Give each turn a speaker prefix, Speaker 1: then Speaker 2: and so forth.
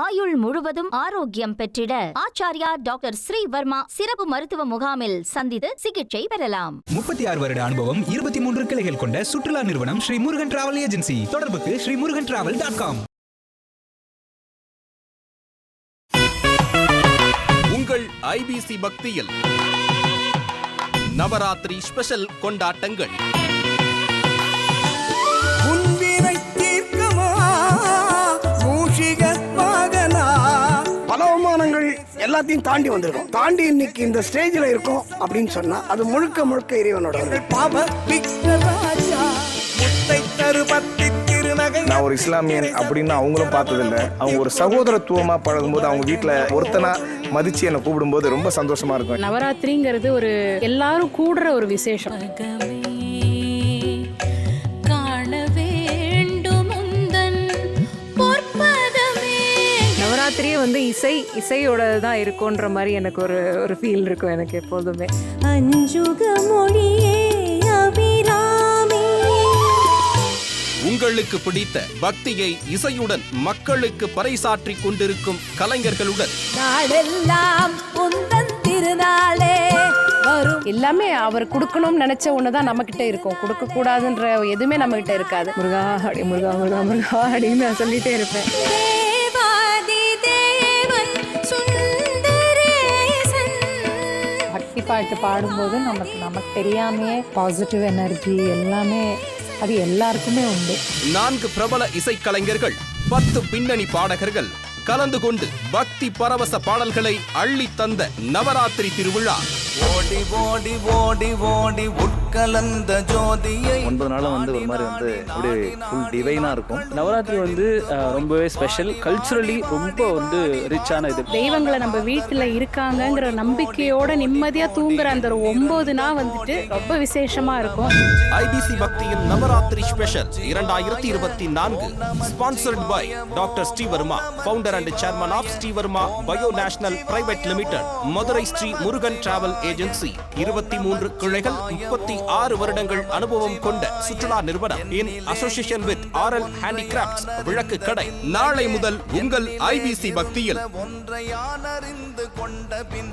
Speaker 1: ஆயுள் முழுவதும் ஆரோக்கியம் பெற்றிட ஆச்சாரியா டாக்டர் ஸ்ரீவர்மா சிறப்பு மருத்துவ முகாமில் சந்தித்து சிகிச்சை பெறலாம்.
Speaker 2: முப்பத்தி ஆறு வருட அனுபவம் இருபத்தி மூன்று கிளைகள் கொண்ட சுற்றுலா நிறுவனம் ஸ்ரீ முருகன் டிராவல் ஏஜென்சி. தொடர்புக்கு Shri Murugan travel dot com.
Speaker 3: உங்கள் ஐபிசி பக்தியில் நவராத்திரி ஸ்பெஷல் கொண்டாட்டங்கள்.
Speaker 4: எல்லாத்தையும் தாண்டி வந்திருக்கோம். தாண்டி இன்னைக்கு இந்த ஸ்டேஜ்ல இருக்கோம் அப்படின்னு சொன்னா அது முழுக்க முழுக்க இறைவனோட
Speaker 5: நான் ஒரு இஸ்லாமியன் அப்படின்னு அவங்களும் பார்த்ததில்ல. அவங்க ஒரு சகோதரத்துவமா பழகும்போது அவங்க வீட்டில் ஒருத்தனா மதிச்சு என்னை கூப்பிடும்போது ரொம்ப சந்தோஷமா இருக்கும்.
Speaker 6: நவராத்திரிங்கிறது ஒரு எல்லாரும் கூடுற ஒரு விசேஷம்.
Speaker 7: நவராத்திரியே வந்து இசை இசையோட தான் இருக்கும்ன்ற மாதிரி எனக்கு ஒரு ஒரு ஃபீல் இருக்கும் எனக்கு எப்போதுமே.
Speaker 8: அஞ்சுக மொழியே அபிராமி.
Speaker 3: உங்களுக்கு பிடித்த பக்தியை இசையுடன் மக்களுக்கு பறைசாற்றிக் கொண்டிருக்கும் கலைஞர்களுடன்.
Speaker 8: நாடெல்லாம் திருநாளே வரும்.
Speaker 6: எல்லாமே அவர் கொடுக்கணும்னு நினைச்ச ஒன்று தான் நம்மக்கிட்ட இருக்கும். கொடுக்க கூடாதுன்ற எதுவுமே நம்மக்கிட்ட இருக்காது. முருகா அடி முருகா முருகா முருகா அப்படின்னு நான் சொல்லிட்டே இருப்பேன்.
Speaker 9: பாட்டு பாடும்போது நமக்கு நமக்கு தெரியாமையே பாசிட்டிவ் எனர்ஜி எல்லாமே அது எல்லாருக்குமே உண்டு.
Speaker 3: நான்கு பிரபல இசைக்கலைஞர்கள் பத்து பின்னணி பாடகர்கள் கலந்து கொண்டு பக்தி பரவச பாடல்களை அள்ளி தந்த நவராத்திரி திருவிழா.
Speaker 4: ஓடி ஓடி ஓடி ஓடி உட்கலந்த ஜோதியை
Speaker 5: ஒன்பது நாளும் வந்து ஒரு மாதிரி வந்து அப்படியே ஃபுல் டிவைனா இருக்கும்.
Speaker 10: நவராத்திரி வந்து ரொம்பவே ஸ்பெஷல் கல்ச்சுரலி ரொம்ப வந்து ரிச்சான இது.
Speaker 6: தெய்வங்களை நம்ம வீட்டில் இருக்காங்கங்கிற நம்பிக்கையோட நிம்மதியாக தூங்குற அந்த ஒரு ஒம்பது நாள் வந்துட்டு ரொம்ப விசேஷமா இருக்கும்.
Speaker 3: ஐபிசி பக்தியின் நவராத்திரி ஸ்பெஷல் இரண்டாயிரத்தி இருபத்தி நான்கு sponsored by doctor Srivarma founder and chairman of Srivarma bio national private limited Madurai Shri Murugan travel agency இருபத்தி மூன்று கிளைகள் முப்பத்தி ஆறு வருடங்கள் அனுபவம் கொண்ட சுற்றுலா நிறுவனம். In association with R L handicrafts விளக்கு கடை. நாளை முதல் உங்கள் ஐபிசி பக்தியில்.
Speaker 4: ஒன்றையான அறிந்து கொண்ட பின்